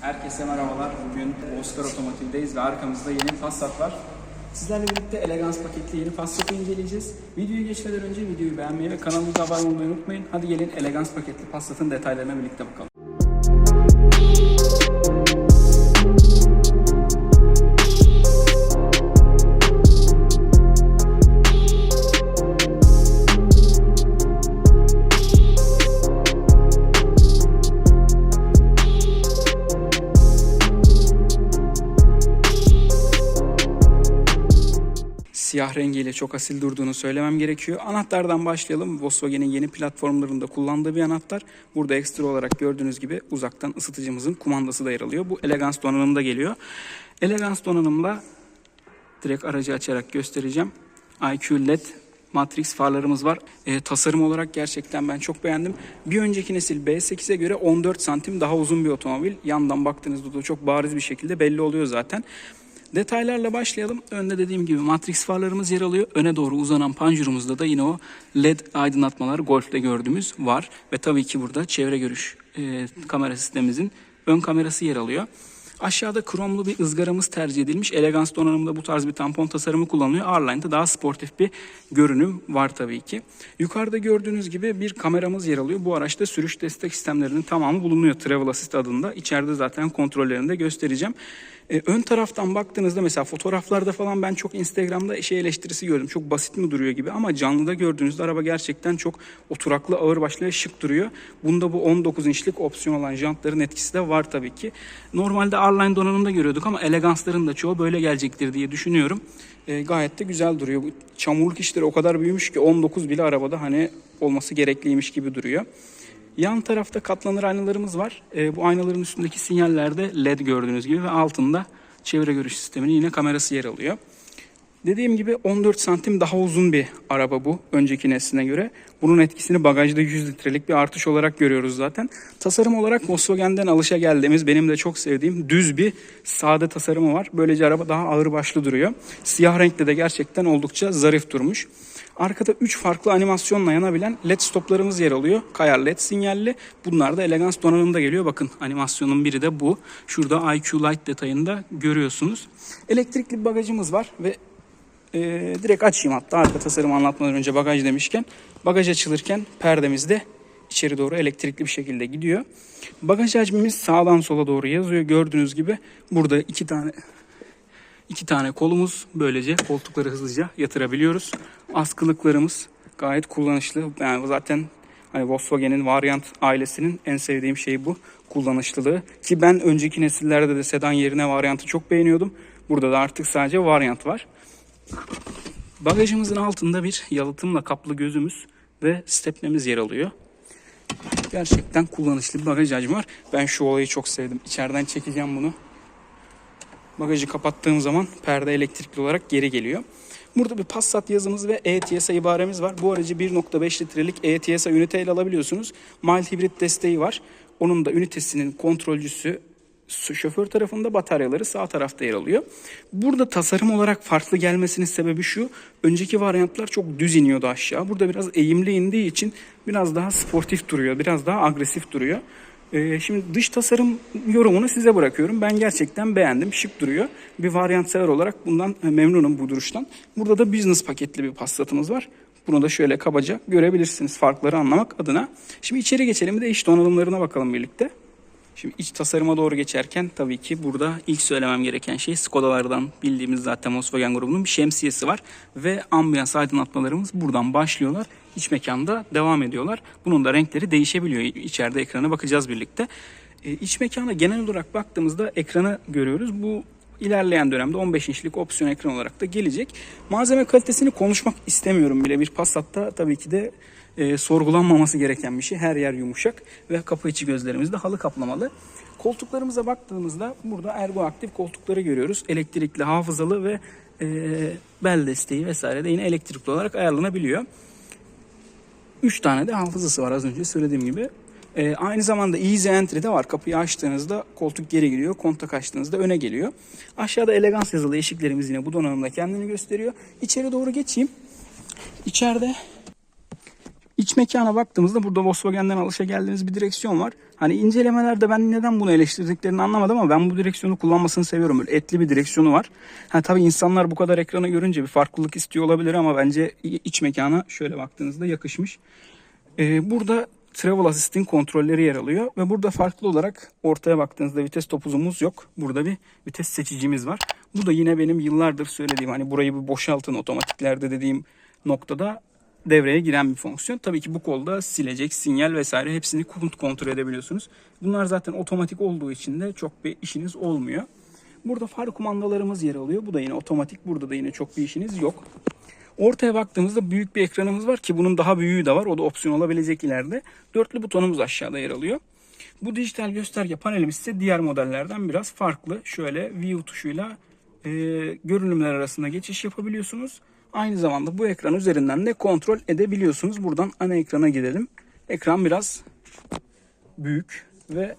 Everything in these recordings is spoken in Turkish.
Herkese merhabalar. Bugün Oscar Otomotiv'deyiz ve arkamızda yeni Passat var. Sizlerle birlikte Elegans paketli yeni Passat'ı inceleyeceğiz. Videoyu geçmeden önce videoyu beğenmeyi ve kanalımıza abone olmayı unutmayın. Hadi gelin Elegans paketli Passat'ın detaylarına birlikte bakalım. Siyah rengiyle çok asil durduğunu söylemem gerekiyor. Anahtardan başlayalım. Volkswagen'in yeni platformlarında kullandığı bir anahtar. Burada ekstra olarak gördüğünüz gibi uzaktan ısıtıcımızın kumandası da yer alıyor. Bu Elegance donanımda geliyor. Elegance donanımla direkt aracı açarak göstereceğim. IQ LED Matrix farlarımız var. E, tasarım olarak gerçekten ben çok beğendim. Bir önceki nesil B8'e göre 14 santim daha uzun bir otomobil. Yandan baktığınızda da çok bariz bir şekilde belli oluyor zaten. Detaylarla başlayalım. Önde dediğim gibi Matrix farlarımız yer alıyor. Öne doğru uzanan panjurumuzda da yine o LED aydınlatmalar Golf'te gördüğümüz var. Ve tabii ki burada çevre görüş e, kamera sistemimizin ön kamerası yer alıyor. Aşağıda kromlu bir ızgaramız tercih edilmiş. Elegans donanımda bu tarz bir tampon tasarımı kullanılıyor. R-Line'da daha sportif bir görünüm var tabii ki. Yukarıda gördüğünüz gibi bir kameramız yer alıyor. Bu araçta sürüş destek sistemlerinin tamamı bulunuyor. Travel Assist adında. İçeride zaten kontrollerini de göstereceğim. Ee, ön taraftan baktığınızda mesela fotoğraflarda falan ben çok Instagram'da şey eleştirisi gördüm. Çok basit mi duruyor gibi ama canlıda gördüğünüzde araba gerçekten çok oturaklı, ağırbaşlı ve şık duruyor. Bunda bu 19 inçlik opsiyon olan jantların etkisi de var tabii ki. Normalde R-Line donanımda görüyorduk ama elegansların da çoğu böyle gelecektir diye düşünüyorum. Ee, gayet de güzel duruyor. Çamurluk işleri o kadar büyümüş ki 19 bile arabada hani olması gerekliymiş gibi duruyor. Yan tarafta katlanır aynalarımız var. Ee, bu aynaların üstündeki sinyallerde LED gördüğünüz gibi ve altında çevre görüş sisteminin yine kamerası yer alıyor. Dediğim gibi 14 santim daha uzun bir araba bu önceki nesline göre. Bunun etkisini bagajda 100 litrelik bir artış olarak görüyoruz zaten. Tasarım olarak Volkswagen'den alışa geldiğimiz benim de çok sevdiğim düz bir sade tasarımı var. Böylece araba daha ağır başlı duruyor. Siyah renkte de gerçekten oldukça zarif durmuş. Arkada 3 farklı animasyonla yanabilen led stoplarımız yer alıyor. Kayar led sinyalli. Bunlar da elegans donanımda geliyor. Bakın animasyonun biri de bu. Şurada IQ Light detayında görüyorsunuz. Elektrikli bagajımız var ve e, direkt açayım hatta arka tasarımı anlatmadan önce bagaj demişken. Bagaj açılırken perdemiz de içeri doğru elektrikli bir şekilde gidiyor. Bagaj hacmimiz sağdan sola doğru yazıyor. Gördüğünüz gibi burada iki tane İki tane kolumuz böylece koltukları hızlıca yatırabiliyoruz. Askılıklarımız gayet kullanışlı. Yani zaten hani Volkswagen'in Variant ailesinin en sevdiğim şeyi bu kullanışlılığı. Ki ben önceki nesillerde de sedan yerine Variant'ı çok beğeniyordum. Burada da artık sadece Variant var. Bagajımızın altında bir yalıtımla kaplı gözümüz ve stepnemiz yer alıyor. Gerçekten kullanışlı bir bagaj hacmi var. Ben şu olayı çok sevdim. İçeriden çekeceğim bunu. Bagajı kapattığım zaman perde elektrikli olarak geri geliyor. Burada bir Passat yazımız ve ETSA ibaremiz var. Bu aracı 1.5 litrelik ETSA üniteyle alabiliyorsunuz. Mild hibrit desteği var. Onun da ünitesinin kontrolcüsü şoför tarafında bataryaları sağ tarafta yer alıyor. Burada tasarım olarak farklı gelmesinin sebebi şu. Önceki varyantlar çok düz iniyordu aşağı. Burada biraz eğimli indiği için biraz daha sportif duruyor. Biraz daha agresif duruyor. Ee, şimdi dış tasarım yorumunu size bırakıyorum. Ben gerçekten beğendim. Şık duruyor. Bir varyant sever olarak bundan memnunum bu duruştan. Burada da business paketli bir Passat'ımız var. Bunu da şöyle kabaca görebilirsiniz farkları anlamak adına. Şimdi içeri geçelim de iç donanımlarına bakalım birlikte. Şimdi iç tasarıma doğru geçerken tabii ki burada ilk söylemem gereken şey Skoda'lardan bildiğimiz zaten Volkswagen grubunun bir şemsiyesi var. Ve ambiyans aydınlatmalarımız buradan başlıyorlar. İç mekanda devam ediyorlar. Bunun da renkleri değişebiliyor. İçeride ekrana bakacağız birlikte. E, iç mekana genel olarak baktığımızda ekranı görüyoruz. Bu ilerleyen dönemde 15 inçlik opsiyon ekran olarak da gelecek. Malzeme kalitesini konuşmak istemiyorum bile. Bir Passat'ta tabii ki de e, sorgulanmaması gereken bir şey. Her yer yumuşak ve kapı içi gözlerimiz de halı kaplamalı. Koltuklarımıza baktığımızda burada ergo aktif koltukları görüyoruz. Elektrikli, hafızalı ve e, bel desteği vesaire de yine elektrikli olarak ayarlanabiliyor. 3 tane de hafızası var az önce söylediğim gibi. E, aynı zamanda Easy Entry de var. Kapıyı açtığınızda koltuk geri geliyor. Kontak açtığınızda öne geliyor. Aşağıda elegans yazılı eşiklerimiz yine bu donanımda kendini gösteriyor. İçeri doğru geçeyim. İçeride İç mekana baktığımızda burada Volkswagen'den alışa geldiğimiz bir direksiyon var. Hani incelemelerde ben neden bunu eleştirdiklerini anlamadım ama ben bu direksiyonu kullanmasını seviyorum. Böyle etli bir direksiyonu var. Ha tabii insanlar bu kadar ekranı görünce bir farklılık istiyor olabilir ama bence iç mekana şöyle baktığınızda yakışmış. Ee, burada Travel Assist'in kontrolleri yer alıyor ve burada farklı olarak ortaya baktığınızda vites topuzumuz yok. Burada bir vites seçicimiz var. Bu da yine benim yıllardır söylediğim hani burayı bir boşaltın otomatiklerde dediğim noktada devreye giren bir fonksiyon. Tabii ki bu kolda silecek, sinyal vesaire hepsini kont- kontrol edebiliyorsunuz. Bunlar zaten otomatik olduğu için de çok bir işiniz olmuyor. Burada far kumandalarımız yer alıyor. Bu da yine otomatik. Burada da yine çok bir işiniz yok. Ortaya baktığımızda büyük bir ekranımız var ki bunun daha büyüğü de var. O da opsiyon olabilecek ileride. Dörtlü butonumuz aşağıda yer alıyor. Bu dijital gösterge panelimiz ise diğer modellerden biraz farklı. Şöyle View tuşuyla e, görünümler arasında geçiş yapabiliyorsunuz. Aynı zamanda bu ekran üzerinden de kontrol edebiliyorsunuz. Buradan ana ekrana gidelim. Ekran biraz büyük ve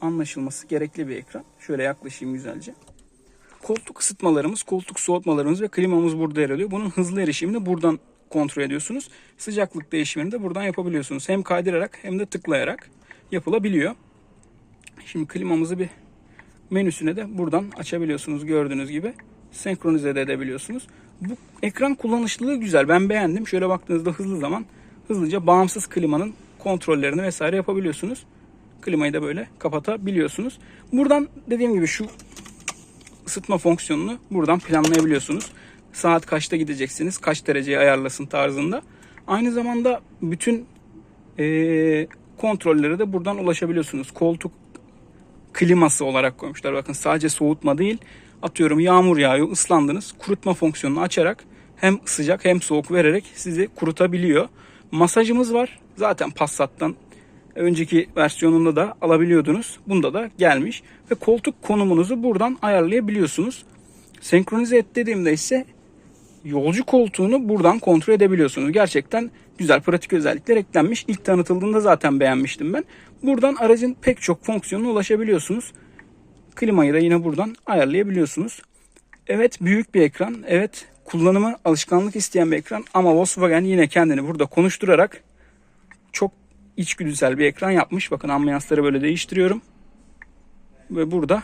anlaşılması gerekli bir ekran. Şöyle yaklaşayım güzelce. Koltuk ısıtmalarımız, koltuk soğutmalarımız ve klimamız burada yer alıyor. Bunun hızlı erişimini buradan kontrol ediyorsunuz. Sıcaklık değişimini de buradan yapabiliyorsunuz. Hem kaydırarak hem de tıklayarak yapılabiliyor. Şimdi klimamızı bir menüsüne de buradan açabiliyorsunuz gördüğünüz gibi. Senkronize de edebiliyorsunuz. Bu ekran kullanışlılığı güzel. Ben beğendim. Şöyle baktığınızda hızlı zaman hızlıca bağımsız klimanın kontrollerini vesaire yapabiliyorsunuz. Klimayı da böyle kapatabiliyorsunuz. Buradan dediğim gibi şu ısıtma fonksiyonunu buradan planlayabiliyorsunuz. Saat kaçta gideceksiniz, kaç dereceye ayarlasın tarzında. Aynı zamanda bütün eee kontrollere de buradan ulaşabiliyorsunuz. Koltuk kliması olarak koymuşlar. Bakın sadece soğutma değil. Atıyorum yağmur yağıyor, ıslandınız. Kurutma fonksiyonunu açarak hem sıcak hem soğuk vererek sizi kurutabiliyor. Masajımız var. Zaten Passat'tan önceki versiyonunda da alabiliyordunuz. Bunda da gelmiş. Ve koltuk konumunuzu buradan ayarlayabiliyorsunuz. Senkronize et dediğimde ise yolcu koltuğunu buradan kontrol edebiliyorsunuz. Gerçekten güzel pratik özellikler eklenmiş. İlk tanıtıldığında zaten beğenmiştim ben. Buradan aracın pek çok fonksiyonuna ulaşabiliyorsunuz. Klimayı da yine buradan ayarlayabiliyorsunuz. Evet büyük bir ekran. Evet kullanımı alışkanlık isteyen bir ekran. Ama Volkswagen yine kendini burada konuşturarak çok içgüdüsel bir ekran yapmış. Bakın ambiyansları böyle değiştiriyorum. Ve burada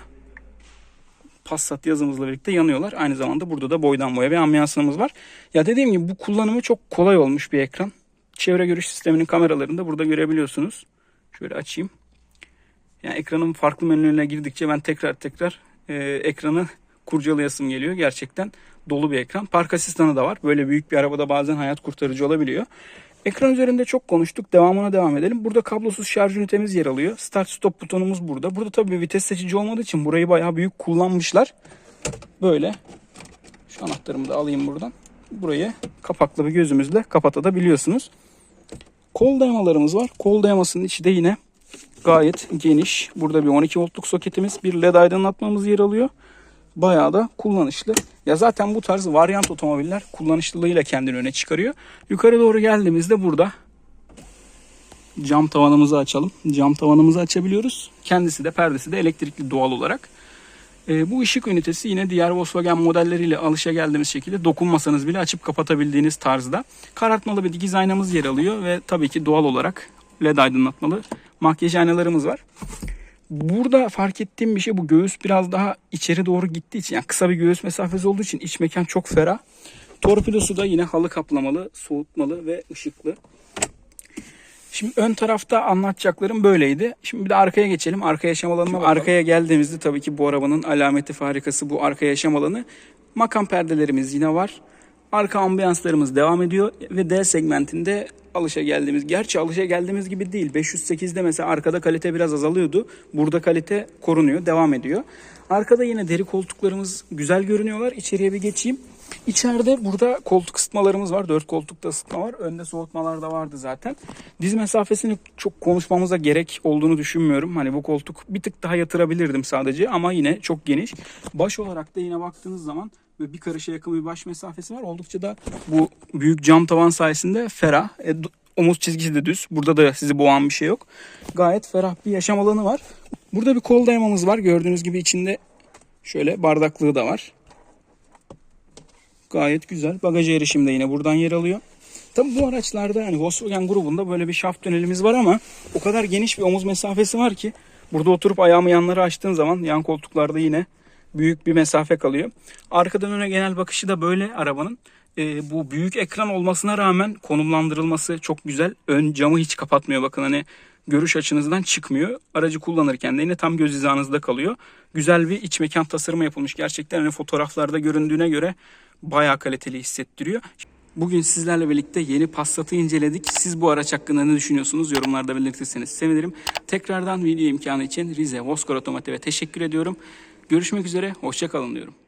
Passat yazımızla birlikte yanıyorlar. Aynı zamanda burada da boydan boya bir ambiyansımız var. Ya dediğim gibi bu kullanımı çok kolay olmuş bir ekran. Çevre görüş sisteminin kameralarını da burada görebiliyorsunuz. Şöyle açayım. Yani ekranın farklı menülerine girdikçe ben tekrar tekrar e, ekranı kurcalayasım geliyor. Gerçekten dolu bir ekran. Park asistanı da var. Böyle büyük bir arabada bazen hayat kurtarıcı olabiliyor. Ekran üzerinde çok konuştuk. Devamına devam edelim. Burada kablosuz şarj ünitemiz yer alıyor. Start stop butonumuz burada. Burada tabii vites seçici olmadığı için burayı bayağı büyük kullanmışlar. Böyle. Şu anahtarımı da alayım buradan. Burayı kapaklı bir gözümüzle kapatabiliyorsunuz. Kol dayamalarımız var. Kol dayamasının içi de yine gayet geniş. Burada bir 12 voltluk soketimiz, bir led aydınlatmamız yer alıyor. Bayağı da kullanışlı. Ya zaten bu tarz varyant otomobiller kullanışlılığıyla kendini öne çıkarıyor. Yukarı doğru geldiğimizde burada cam tavanımızı açalım. Cam tavanımızı açabiliyoruz. Kendisi de perdesi de elektrikli doğal olarak. Ee, bu ışık ünitesi yine diğer Volkswagen modelleriyle alışa geldiğimiz şekilde dokunmasanız bile açıp kapatabildiğiniz tarzda. Karartmalı bir dikiz aynamız yer alıyor ve tabii ki doğal olarak led aydınlatmalı makyaj aynalarımız var. Burada fark ettiğim bir şey bu göğüs biraz daha içeri doğru gittiği için yani kısa bir göğüs mesafesi olduğu için iç mekan çok ferah. Torpidosu da yine halı kaplamalı, soğutmalı ve ışıklı. Şimdi ön tarafta anlatacaklarım böyleydi. Şimdi bir de arkaya geçelim. Arka yaşam alanına bakalım. Arkaya geldiğimizde tabii ki bu arabanın alameti farikası bu arka yaşam alanı. Makam perdelerimiz yine var. Arka ambiyanslarımız devam ediyor ve D segmentinde alışa geldiğimiz, gerçi alışa geldiğimiz gibi değil. 508'de mesela arkada kalite biraz azalıyordu. Burada kalite korunuyor, devam ediyor. Arkada yine deri koltuklarımız güzel görünüyorlar. İçeriye bir geçeyim. İçeride burada koltuk ısıtmalarımız var. Dört koltukta ısıtma var. Önde soğutmalar da vardı zaten. Diz mesafesini çok konuşmamıza gerek olduğunu düşünmüyorum. Hani bu koltuk bir tık daha yatırabilirdim sadece ama yine çok geniş. Baş olarak da yine baktığınız zaman ve bir karışa yakın bir baş mesafesi var. Oldukça da bu büyük cam tavan sayesinde ferah. E, omuz çizgisi de düz. Burada da sizi boğan bir şey yok. Gayet ferah bir yaşam alanı var. Burada bir kol dayamamız var. Gördüğünüz gibi içinde şöyle bardaklığı da var. Gayet güzel. Bagaja erişim de yine buradan yer alıyor. Tabi bu araçlarda yani Volkswagen grubunda böyle bir şaft tünelimiz var ama o kadar geniş bir omuz mesafesi var ki burada oturup ayağımı yanları açtığın zaman yan koltuklarda yine büyük bir mesafe kalıyor. Arkadan öne genel bakışı da böyle arabanın. Ee, bu büyük ekran olmasına rağmen konumlandırılması çok güzel. Ön camı hiç kapatmıyor bakın hani görüş açınızdan çıkmıyor. Aracı kullanırken de yine tam göz hizanızda kalıyor. Güzel bir iç mekan tasarımı yapılmış. Gerçekten hani fotoğraflarda göründüğüne göre bayağı kaliteli hissettiriyor. Bugün sizlerle birlikte yeni Passat'ı inceledik. Siz bu araç hakkında ne düşünüyorsunuz? Yorumlarda belirtirseniz sevinirim. Tekrardan video imkanı için Rize Voskor Otomotiv'e teşekkür ediyorum. Görüşmek üzere, hoşçakalın diyorum.